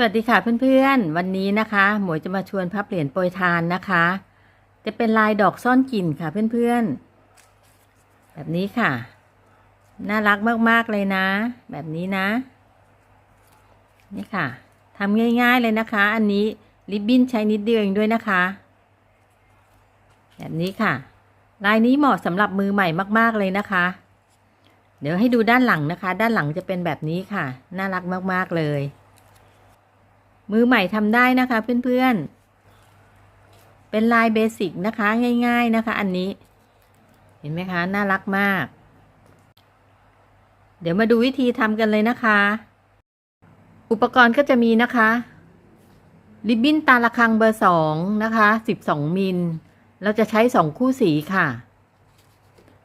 สวัสดีค่ะเพื่อนๆ วันนี้นะคะ หมวยจะมาชวนพับเหรียญโปรยทานนะคะ จะเป็นลายดอกซ่อนกลิ่นค่ะเพื่อนๆ แบบนี้ค่ะ น่ารักมากๆเลยนะ แบบนี้นะ นี่ค่ะทำง่ายๆเลยนะคะ อันนี้ริบบิ้นใช้นิดเดียวเองด้วยนะคะ แบบนี้ค่ะ ลายนี้เหมาะสำหรับมือใหม่มากๆเลยนะคะ เดี๋ยวให้ดูด้านหลังนะคะ ด้านหลังจะเป็นแบบนี้ค่ะ น่ารักมากๆเลย มือใหม่ทำได้นะคะเพื่อนๆ เป็นลายเบสิกนะคะ ง่าย ๆนะคะ อันนี้ เห็นไหมคะ น่ารักมาก เดี๋ยวมาดูวิธีทำกันเลยนะคะ อุปกรณ์ก็จะมีนะคะ ริบบิ้นตาละคังเบอร์สองนะคะสิบสองมิล เราจะใช้สองคู่สีค่ะ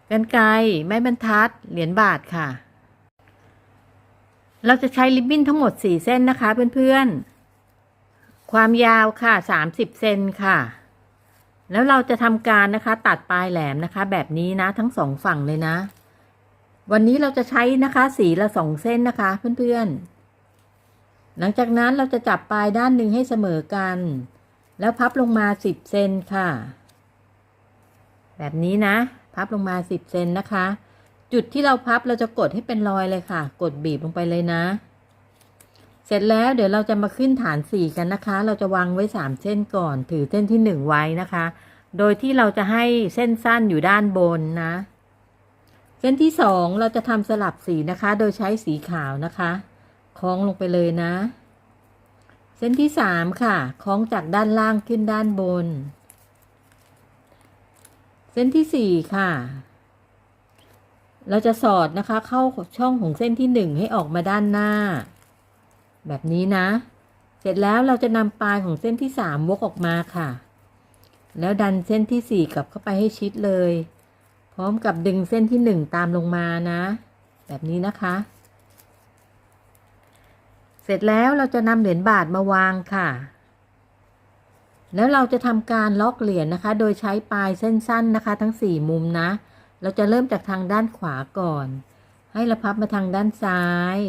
กันไกรไม้บรรทัด เหรียญบาทค่ะ เราจะใช้ริบบิ้นทั้งหมดสี่เส้นนะคะเพื่อนๆ ความยาวค่ะสามสิบเซนค่ะ แล้วเราจะทำการนะคะ ตัดปลายแหลมนะคะ แบบนี้นะทั้งสองฝั่งเลยนะ วันนี้เราจะใช้นะคะสีละสองเส้นนะคะ เพื่อนๆ หลังจากนั้นเราจะจับปลายด้านหนึ่งให้เสมอกัน แล้วพับลงมาสิบเซนค่ะ แบบนี้นะ พับลงมาสิบเซนนะคะ จุดที่เราพับเราจะกดให้เป็นรอยเลยค่ะ กดบีบลงไปเลยนะ เสร็จแล้วเดี๋ยวเราจะมาขึ้นฐานสี่กันนะคะ เราจะวางไว้สามเส้นก่อน ถือเส้นที่หนึ่งไว้นะคะ โดยที่เราจะให้เส้นสั้นอยู่ด้านบนนะ เส้นที่สองเราจะทำสลับสีนะคะ โดยใช้สีขาวนะคะคล้องลงไปเลยนะ เส้นที่สามค่ะคล้องจากด้านล่างขึ้นด้านบน เส้นที่สี่ค่ะเราจะสอดนะคะเข้าช่องของเส้นที่หนึ่งให้ออกมาด้านหน้า แบบนี้นะ เสร็จแล้วเราจะนำปลายของเส้นที่สามวกออกมาค่ะ แล้วดันเส้นที่สี่กลับเข้าไปให้ชิดเลย พร้อมกับดึงเส้นที่หนึ่งตามลงมานะ แบบนี้นะคะ เสร็จแล้วเราจะนำเหรียญบาทมาวางค่ะ แล้วเราจะทำการล็อกเหรียญนะคะ โดยใช้ปลายเส้นสั้นนะคะ ทั้งสี่มุมนะ เราจะเริ่มจากทางด้านขวาก่อน ให้เราพับมาทางด้านซ้าย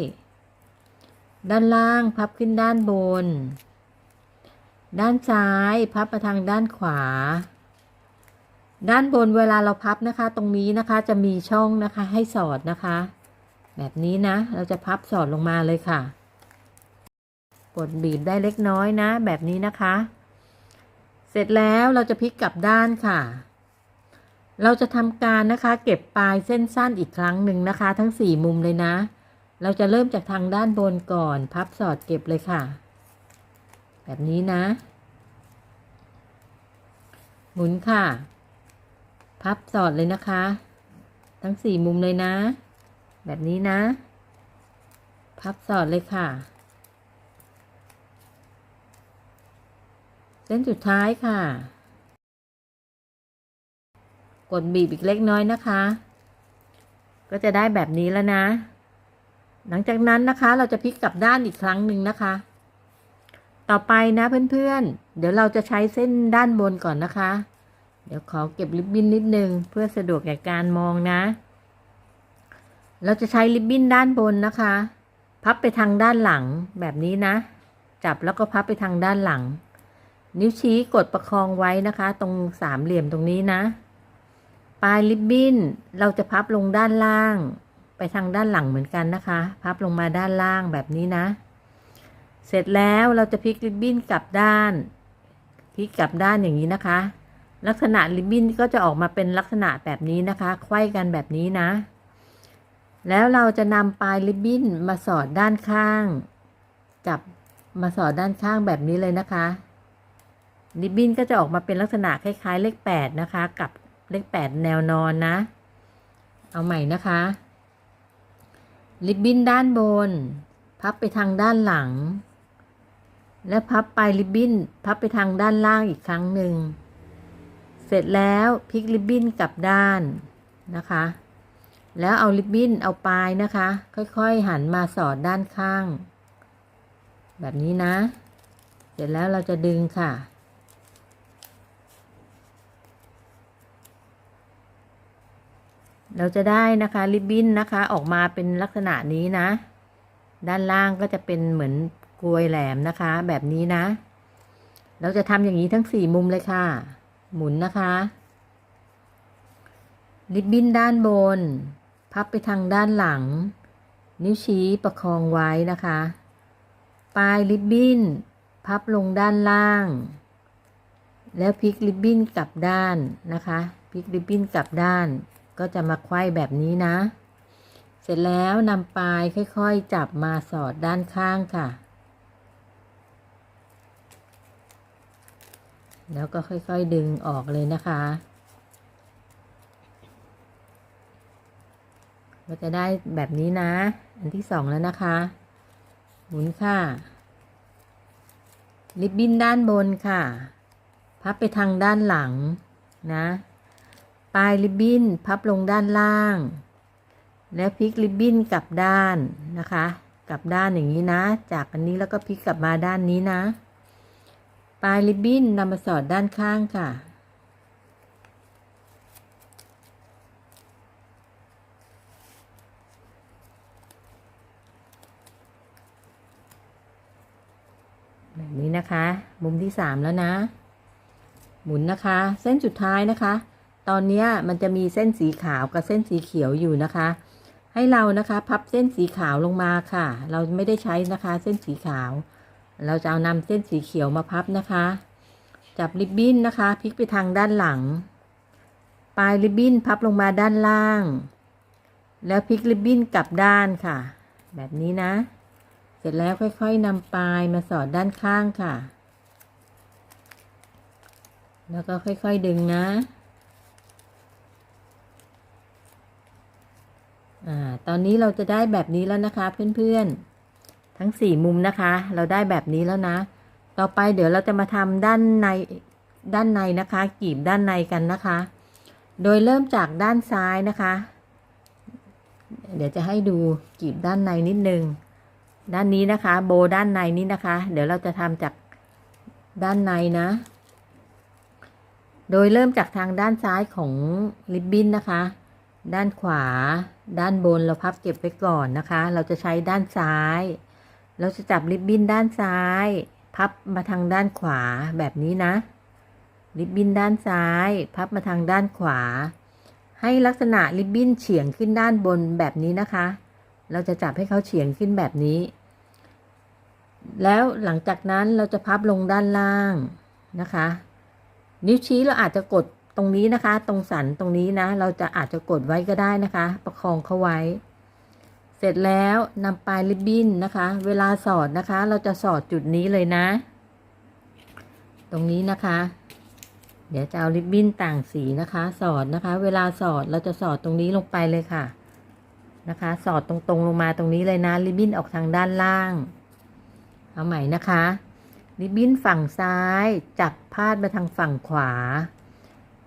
ด้านล่างพับขึ้นด้านบน ด้านซ้ายพับมาทางด้านขวา ด้านบนเวลาเราพับนะคะ ตรงนี้นะคะจะมีช่องนะคะให้สอดนะคะ แบบนี้นะ เราจะพับสอดลงมาเลยค่ะ กดบีบได้เล็กน้อยนะ แบบนี้นะคะ เสร็จแล้วเราจะพลิกกลับด้านค่ะ เราจะทำการนะคะ เก็บปลายเส้นสั้นอีกครั้งหนึ่งนะคะ ทั้งสี่มุมเลยนะ เราจะเริ่มจากทางด้านบนก่อน พับสอดเก็บเลยค่ะ แบบนี้นะ หมุนค่ะ พับสอดเลยนะคะ ทั้งสี่มุมเลยนะ แบบนี้นะ พับสอดเลยค่ะ เส้นสุดท้ายค่ะ กดบีบอีกเล็กน้อยนะคะ ก็จะได้แบบนี้แล้วนะ หลังจากนั้นนะคะ เราจะพลิกกลับด้านอีกครั้งหนึ่งนะคะ ต่อไปนะเพื่อนๆ เดี๋ยวเราจะใช้เส้นด้านบนก่อนนะคะ เดี๋ยวขอเก็บริบบิ้นนิดนึง เพื่อสะดวกแก่การมองนะ เราจะใช้ริบบิ้นด้านบนนะคะ พับไปทางด้านหลังแบบนี้นะ จับแล้วก็พับไปทางด้านหลัง นิ้วชี้กดประคองไว้นะคะ ตรงสามเหลี่ยมตรงนี้นะ ปลายริบบิ้นเราจะพับลงด้านล่าง ไปทางด้านหลังเหมือนกันนะคะ พับลงมาด้านล่างแบบนี้นะ เสร็จแล้วเราจะพลิกริบบิ้นกลับด้าน พลิกกลับด้านอย่างนี้นะคะ ลักษณะริบบิ้นก็จะออกมาเป็นลักษณะแบบนี้นะคะไขว้กันแบบนี้นะ แล้วเราจะนำปลายริบบิ้นมาสอดด้านข้าง จับมาสอดด้านข้างแบบนี้เลยนะคะริบบิ้นก็จะออกมาเป็นลักษณะคล้ายๆ เลขแปดนะคะ กับเลขแปดแนวนอนนะ เอาใหม่นะคะ ริบบิ้นด้านบน พับไปทางด้านหลัง และพับปลายริบบิ้นพับไปทางด้านล่างอีกครั้งหนึ่ง เสร็จแล้วพลิกริบบิ้นกลับด้านนะคะ แล้วเอาริบบิ้นเอาปลายนะคะ ค่อยๆหันมาสอดด้านข้าง แบบนี้นะ เสร็จแล้วเราจะดึงค่ะ เราจะได้นะคะริบบิ้นนะคะออกมาเป็นลักษณะนี้นะ ด้านล่างก็จะเป็นเหมือนกลวยแหลมนะคะ แบบนี้นะ เราจะทำอย่างนี้ทั้งสี่มุมเลยค่ะ หมุนนะคะริบบิ้นด้านบน พับไปทางด้านหลัง นิ้วชี้ประคองไว้นะคะ ปลายริบบิ้น พับลงด้านล่าง แล้วพลิกริบบิ้นกลับด้านนะคะพลิกริบบิ้นกลับด้าน ก็จะมาไขว้แบบนี้นะ เสร็จแล้วนำปลายค่อยๆ จับมาสอดด้านข้างค่ะ แล้วก็ค่อยๆดึงออกเลยนะคะ ก็จะได้แบบนี้นะ อันที่สองแล้วนะคะ หมุนค่ะริบบิ้นด้านบนค่ะ พับไปทางด้านหลังนะ ปลายริบบิ้นพับลงด้านล่าง แล้วพลิกริบบิ้นกลับด้านนะคะ กลับด้านอย่างนี้นะ จากอันนี้แล้วก็พลิกกลับมาด้านนี้นะ ปลายริบบิ้นนำมาสอดด้านข้างค่ะแบบนี้นะคะ มุมที่สามแล้วนะ หมุนนะคะ เส้นสุดท้ายนะคะ ตอนนี้มันจะมีเส้นสีขาวกับเส้นสีเขียวอยู่นะคะ ให้เรานะคะพับเส้นสีขาวลงมาค่ะ เราไม่ได้ใช้นะคะ เส้นสีขาว เราจะเอานำเส้นสีเขียวมาพับนะคะ จับริบบิ้นนะคะพลิกไปทางด้านหลัง ปลายริบบิ้นพับลงมาด้านล่าง แล้วพลิกริบบิ้นกลับด้านค่ะ แบบนี้นะ เสร็จแล้วค่อยๆนำปลายมาสอดด้านข้างค่ะ แล้วก็ค่อยๆดึงนะ อ่าตอนนี้เราจะได้แบบนี้แล้วนะคะเพื่อนๆ ทั้งสี่มุมนะคะ เราได้แบบนี้แล้วนะ ต่อไปเดี๋ยวเราจะมาทำด้านในด้านในนะคะกีบด้านในกันนะคะ โดยเริ่มจากด้านซ้ายนะคะ เดี๋ยวจะให้ดูกีบด้านในนิดนึง ด้านนี้นะคะ โบด้านในนี้นะคะ เดี๋ยวเราจะทำจากด้านในนะ โดยเริ่มจากทางด้านซ้ายของริบบิ้นนะคะ ด้านขวา ด้านบนเราพับเก็บไว้ก่อนนะคะ เราจะใช้ด้านซ้าย เราจะจับริบบิ้นด้านซ้าย พับมาทางด้านขวาแบบนี้นะ ริบบิ้นด้านซ้าย พับมาทางด้านขวา ให้ลักษณะริบบิ้นเฉียงขึ้นด้านบนแบบนี้นะคะ เราจะจับให้เขาเฉียงขึ้นแบบนี้ แล้วหลังจากนั้นเราจะพับลงด้านล่างนะคะ นิ้วชี้เราอาจจะกด ตรงนี้นะคะ ตรงสันตรงนี้นะ เราจะอาจจะกดไว้ก็ได้นะคะ ประคองเขาไว้ เสร็จแล้วนำปลายริบบิ้นนะคะ เวลาสอดนะคะ เราจะสอดจุดนี้เลยนะ ตรงนี้นะคะ เดี๋ยวจะเอาริบบิ้นต่างสีนะคะ สอดนะคะ เวลาสอดเราจะสอดตรงนี้ลงไปเลยค่ะนะคะ สอดตรงๆลงมาตรงนี้เลยนะริบบิ้นออกทางด้านล่าง เอาใหม่นะคะริบบิ้นฝั่งซ้าย จับพาดมาทางฝั่งขวา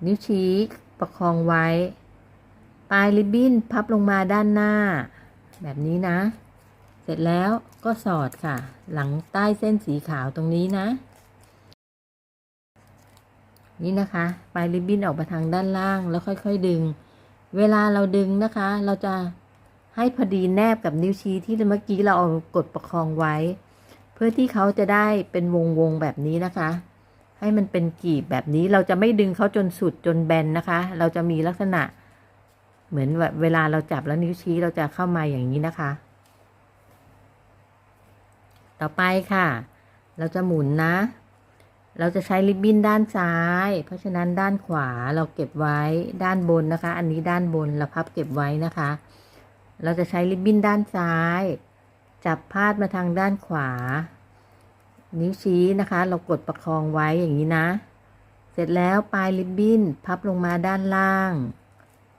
นิ้วชี้ประคองไว้ ปลายริบบิ้นพับลงมาด้านหน้า แบบนี้นะ เสร็จแล้วก็สอดค่ะ หลังใต้เส้นสีขาวตรงนี้นะ นี่นะคะ ปลายริบบิ้นออกมาทางด้านล่างแล้วค่อย ๆ ดึง เวลาเราดึงนะคะ เราจะให้พอดีแนบกับนิ้วชี้ที่เมื่อกี้เราเอากดประคองไว้ เพื่อที่เขาจะได้เป็นวงวงๆแบบนี้นะคะ ให้มันเป็นกีบแบบนี้เราจะไม่ดึงเขาจนสุดจนแบนนะคะ เราจะมีลักษณะ เหมือนเวลาเราจับแล้วนิ้วชี้เราจะเข้ามาอย่างนี้นะคะ ต่อไปค่ะ เราจะหมุนนะ เราจะใช้ริบบิ้นด้านซ้าย เพราะฉะนั้นด้านขวาเราเก็บไว้ด้านบนนะคะ อันนี้ด้านบนเราพับเก็บไว้นะคะ เราจะใช้ริบบิ้นด้านซ้าย จับพาดมาทางด้านขวา นิ้วชี้นะคะ เรากดประคองไว้อย่างนี้นะ เสร็จแล้วปลายริบบิ้นพับลงมาด้านล่าง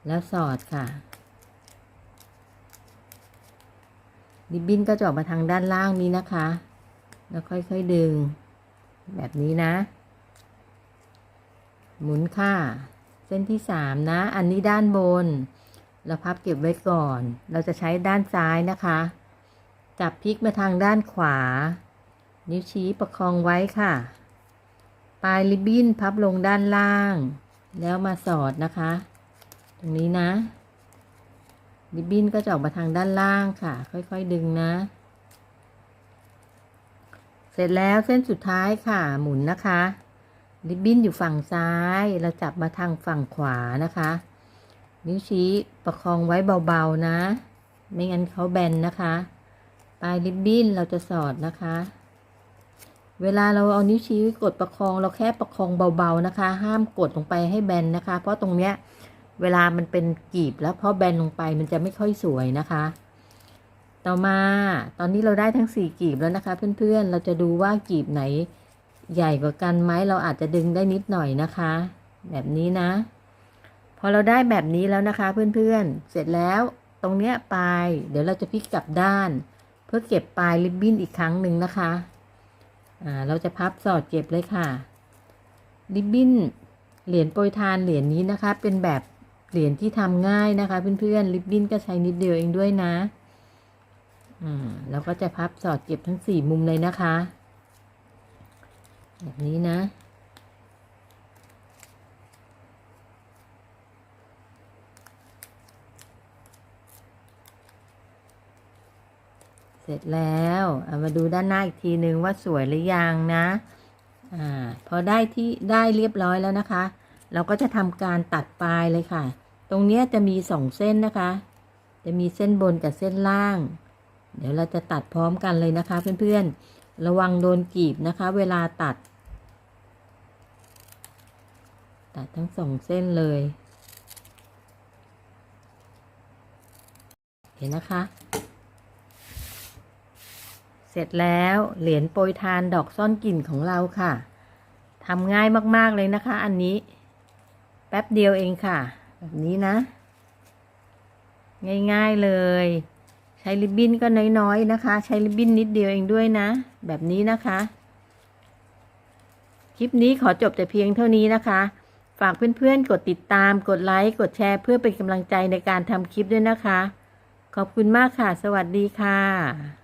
แล้วสอดค่ะ ริบบิ้นก็จะออกมาทางด้านล่างนี้นะคะ แล้วค่อยๆดึง แบบนี้นะ หมุนค่ะ เส้นที่สามนะ อันนี้ด้านบน เราพับเก็บไว้ก่อน เราจะใช้ด้านซ้ายนะคะ จับพลิกมาทางด้านขวา นิ้วชี้ประคองไว้ค่ะ ปลายริบบิ้นพับลงด้านล่าง แล้วมาสอดนะคะ ตรงนี้นะ ริบบิ้นก็จะออกมาทางด้านล่างค่ะ ค่อยๆดึงนะ เสร็จแล้วเส้นสุดท้ายค่ะหมุนนะคะ ริบบิ้นอยู่ฝั่งซ้าย เราจับมาทางฝั่งขวานะคะ นิ้วชี้ประคองไว้เบาๆนะ ไม่งั้นเขาแบนนะคะ ปลายริบบิ้นเราจะสอดนะคะ เวลาเราเอานิ้วชี้กดประคองเราแค่ประคองเบาๆนะคะ ห้ามกดลงไปให้แบนนะคะ เพราะตรงเนี้ยเวลามันเป็นกีบแล้วพอแบนลงไปมันจะไม่ค่อยสวยนะคะ ต่อมาตอนนี้เราได้ทั้งสี่กีบแล้วนะคะ เพื่อนๆ เราจะดูว่ากีบไหนใหญ่กว่ากันไหมเราอาจจะดึงได้นิดหน่อยนะคะ แบบนี้นะ พอเราได้แบบนี้แล้วนะคะ เพื่อนๆ เสร็จแล้วตรงเนี้ยปลายเดี๋ยวเราจะพลิกกลับด้าน เพื่อเก็บปลายริบบิ้นอีกครั้งหนึ่งนะคะ อ่าเราจะพับสอดเก็บเลยค่ะ ริบบิ้นเหรียญโปรยทานเหรียญนี้นะคะ เป็นแบบเหรียญที่ทำง่ายนะคะ เพื่อนๆริบบิ้นก็ใช้นิดเดียวเองด้วยนะอ่าแล้วก็จะพับสอดเก็บทั้งสี่มุมเลยนะคะ แบบนี้นะ ร็จแล้วามาดูด้านหน้าอีกทีนึงว่าสวยหรือยังนะอ่าพอได้ที่ได้เรียบร้อยแล้วนะคะ เราก็จะทำการตัดปลายเลยค่ะ ตรงเนี้ยจะมีสองเส้นนะคะ จะมีเส้นบนกับเส้นล่าง เดี๋ยวเราจะตัดพร้อมกันเลยนะคะ เพื่อนๆ ระวังโดนกีบนะคะ เวลาตัด ตัดทั้งสองเส้นเลยเห็นนะคะ เสร็จแล้วเหรียญโปรยทานดอกซ่อนกลิ่นของเราค่ะทำง่ายมากๆเลยนะคะ อันนี้ แป๊บเดียวเองค่ะ แบบนี้นะ ง่ายๆเลย ใช้ริบบิ้นก็น้อยๆนะคะ ใช้ริบบิ้นนิดเดียวเองด้วยนะ แบบนี้นะคะ คลิปนี้ขอจบแต่เพียงเท่านี้นะคะ ฝากเพื่อนๆ กดติดตาม กดไลค์ กดแชร์ เพื่อเป็นกำลังใจในการทำคลิปด้วยนะคะ ขอบคุณมากค่ะ สวัสดีค่ะ